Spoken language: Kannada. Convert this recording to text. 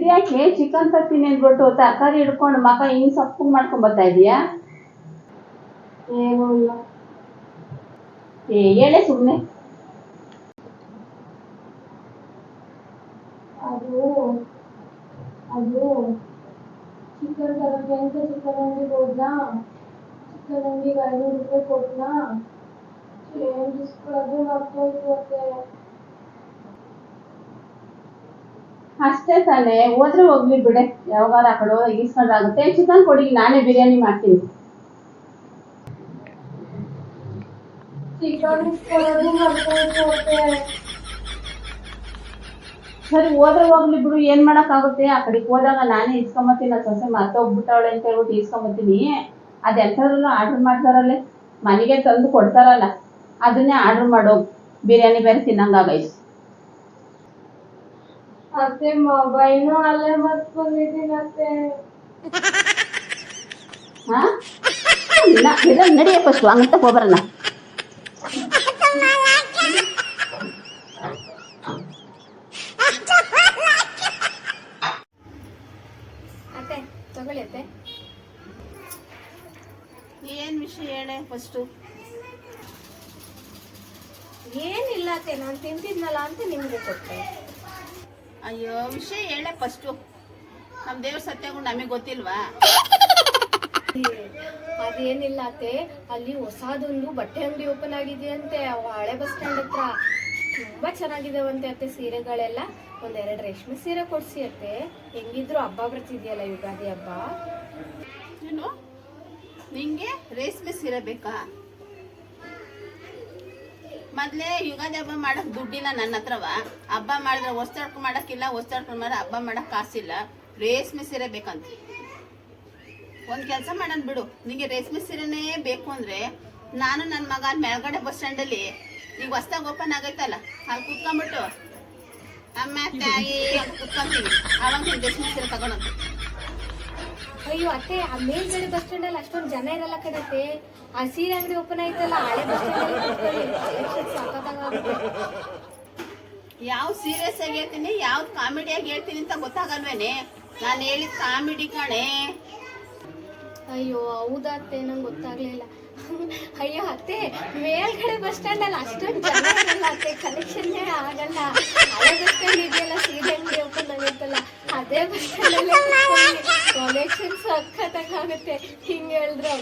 ಇದ್ಯಾಕೆ ಚಿಕನ್ ತರ್ತೀನಿ ಅಂದ್ಬಿಟ್ಟು ತರಕಾರಿ ಹಿಡ್ಕೊಂಡು ಮಕ ಹಿಂಗ್ ಸೊಪ್ಪು ಮಾಡ್ಕೊಂಡ್ ಬರ್ತಾ ಇದೀಯಾ ಏನೂ ಇಲ್ಲ ಏ ಹೇಳೆ ಸುಮ್ಮನೆ ಅದು ಅದು ಚಿಕನ್ ತರಕ್ಕೆ ಅಂತ ಚಿಕನ್ ಅಂಗಡಿಗೆ ಹೋದ್ನಾ ಚಿಕನ್ ಅಂಗಡಿಗೆ ಐನೂರು ರೂಪಾಯಿ ಕೊಟ್ನಾ ಚೇಂಜ್ ಇಸ್ಕೊಳ್ಳೋದು ಮರ್ತೋಯ್ತು ಅತ್ತೆ ಅಷ್ಟೇ ತಾನೇ, ಹೋದ್ರೆ ಹೋಗ್ಲಿ ಬಿಡೆ. ಯಾವಾಗ ಆ ಕಡೆ ಹೋಗಿ ಇಸ್ಕೊಂಡ್ರಾಗುತ್ತೆ ಚಿಕನ್ ಕೊಡಿ, ನಾನೇ ಬಿರಿಯಾನಿ ಮಾಡ್ತೀನಿ. ಸರಿ, ಹೋದ್ರೆ ಹೋಗ್ಲಿ ಬಿಡು. ಏನ್ ಮಾಡಕ್ಕಾಗುತ್ತೆ? ಆ ಕಡೆಗೆ ಹೋದಾಗ ನಾನೇ ಇಸ್ಕೊಂಬತ್ತೀನಿ. ಆ ಸೊಸೆ ಮರ್ತೋಗ್ಬಿಟ್ಟವಳೆ ಅಂತ ಹೇಳ್ಬಿಟ್ಟು ಇಸ್ಕೊಂಬತ್ತೀನಿ. ಅದೆಂಥದ್ರಲ್ಲೂ ಆರ್ಡರ್ ಮಾಡ್ತಾರಲ್ಲೇ. ಮನೆಗೆ ತಂದು ಕೊಡ್ತಾರಲ್ಲ. ಅದನ್ನೇ ಆರ್ಡರ್ ಮಾಡೋ. ಬಿರಿಯಾನಿ ಬೇರೆ ತಿನ್ನಂಗಾಗೈತೆ. ಅತ್ತೆ ಮೊಬೈಲ್ನು ಅಲ್ಲೇ ಮರ್ತ್ಕೊಂಡಿದ್ದೀನಿ ಅತ್ತೆ. ಹಾ? ಇಲ್ಲ ನಡಿಯ ಫಸ್ಟ್ ಹಂಗಂತ ಹೋಗ್ಬರಲ್ಲ ಅತ್ತೆ ತಗೊಳ್ಳಿ ಅತ್ತೆ. ಏನ್ ವಿಷಯ ಹೇಳೆ ಫಸ್ಟು ಏನಿಲ್ಲ ಅತ್ತೆ ನಾನು ತಿಂತಿದ್ನಲ್ಲ ಅಂತ ನಿಮಗೆ ಕೊಟ್ಟೆ ಅಯ್ಯೋ ವಿಷಯ ಹೇಳೆ ಫಸ್ಟು ನಮ್ಮ ದೇವ್ರ ಸತ್ಯಗಳು ನಮಗೆ ಗೊತ್ತಿಲ್ವಾ? ಅದೇನಿಲ್ಲ ಅತ್ತೆ ಅಲ್ಲಿ ಹೊಸದೊಂದು ಬಟ್ಟೆ ಅಂಗಡಿ ಓಪನ್ ಆಗಿದೆಯಂತೆ ಹಳೆ ಬಸ್ ಸ್ಟ್ಯಾಂಡ್ ಹತ್ರ. ತುಂಬಾ ಚೆನ್ನಾಗಿದಾವಂತೆ ಅತ್ತೆ ಸೀರೆಗಳೆಲ್ಲ. ಒಂದೆರಡು ರೇಷ್ಮೆ ಸೀರೆ ಕೊಡ್ಸಿ ಅತ್ತೆ. ಹೆಂಗಿದ್ರು ಹಬ್ಬ ಬರ್ತಿದ್ಯಲ್ಲ ಯುಗಾದಿ ಹಬ್ಬ? ಏನು? ನಿಂಗೆ ರೇಷ್ಮೆ ಸೀರೆ ಬೇಕಾ? ಮೊದ್ಲೇ ಯುಗಾದಿ ಹಬ್ಬ ಮಾಡಕ್ ದುಡ್ಡಿಲ್ಲ ನನ್ನ ಹತ್ರವ. ಹಬ್ಬ ಮಾಡಿದ್ರೆ ಹೊಸ್ತಾಡ್ಕೊ ಮಾಡಕ್ಕಿಲ್ಲ ಹೊಸ್ತಾಡ್ಕೊಂಡು ಮಾಡ, ಹಬ್ಬ ಮಾಡಕ್ ಕಾಸಿಲ್ಲ. ರೇಷ್ಮೆ ಸೀರೆ ಬೇಕಂತ. ಒಂದ್ ಕೆಲಸ ಮಾಡೋಣ ಬಿಡು. ನಿಂಗೆ ರೇಷ್ಮೆ ಸೀರೆನೇ ಬೇಕು ಅಂದ್ರೆ ನಾನು ನನ್ನ ಮಗ ಮೇಲ್ಗಡೆ ಬಸ್ ಸ್ಟ್ಯಾಂಡಲ್ಲಿ ಈಗ ಹೊಸ್ದಾಗ ಓಪನ್ ಆಗೈತಲ್ಲ, ಅಲ್ಲಿ ಕುತ್ಕೊಂಡ್ಬಿಟ್ಟು, ಅಮ್ಮ ತಾಯಿ, ಕುತ್ಕೊಂತೀನಿ. ಅವಾಗ ರೇಷ್ಮೆ ಸೀರೆ ತಗೊಳಂತ ಅಯ್ಯೋ ಅತ್ತೆ ಆ ಮೇಲ್ಗಡೆ ಬಸ್ ಸ್ಟ್ಯಾಂಡ್ ಅಲ್ಲಿ ಅಷ್ಟೊಂದು ಜನ ಇರಲ್ಲ ಕಣತ್ತೆ ಆ ಸೀರೆ ಅಂಗಡಿ ಓಪನ್ ಆಯ್ತಲ್ಲ ಹಳೆ ಬಸ್ ಸ್ಟ್ಯಾಂಡ್ ಯಾವ ಸೀರಿಯಸ್ ಆಗಿ ಹೇಳ್ತೀನಿ ಯಾವ್ದು ಕಾಮಿಡಿಯಾಗಿ ಹೇಳ್ತೀನಿ ಅಂತ ಗೊತ್ತಾಗಲ್ವೇನೆ? ನಾನು ಹೇಳಿದ ಕಾಮಿಡಿ ಕಣೆ. ಅಯ್ಯೋ ಹೌದಾ ಅತ್ತೆ? ನಂಗೆ ಗೊತ್ತಾಗ್ಲಿಲ್ಲ ಅಯ್ಯೋ ಅತ್ತೆ ಮೇಲ್ಗಡೆ ಬಸ್ ಸ್ಟ್ಯಾಂಡ್ ಅಲ್ಲಿ ಅಷ್ಟೊಂದು ಜನ ಇರಲ್ಲ ಅತ್ತೆ. ಕಲೆಕ್ಷನ್ ಆಗಲ್ಲ. ಹಳೆ ಬಸ್ ಸ್ಟ್ಯಾಂಡ್ ಇದೆಯಲ್ಲ ಸೀರೆ ಅಂಗಡಿ ಓಪನ್ ಆಗೈತಲ್ಲ ಅದೇ ಬಸ್ ಸ್ಟ್ಯಾಂಡ್ ಅಲ್ಲಿ ಕಲೆಕ್ಷನ್ ಸಖತ್ತಾಗುತ್ತೆ ಹಿಂಗೆ ಹೇಳಿದ್ರೆ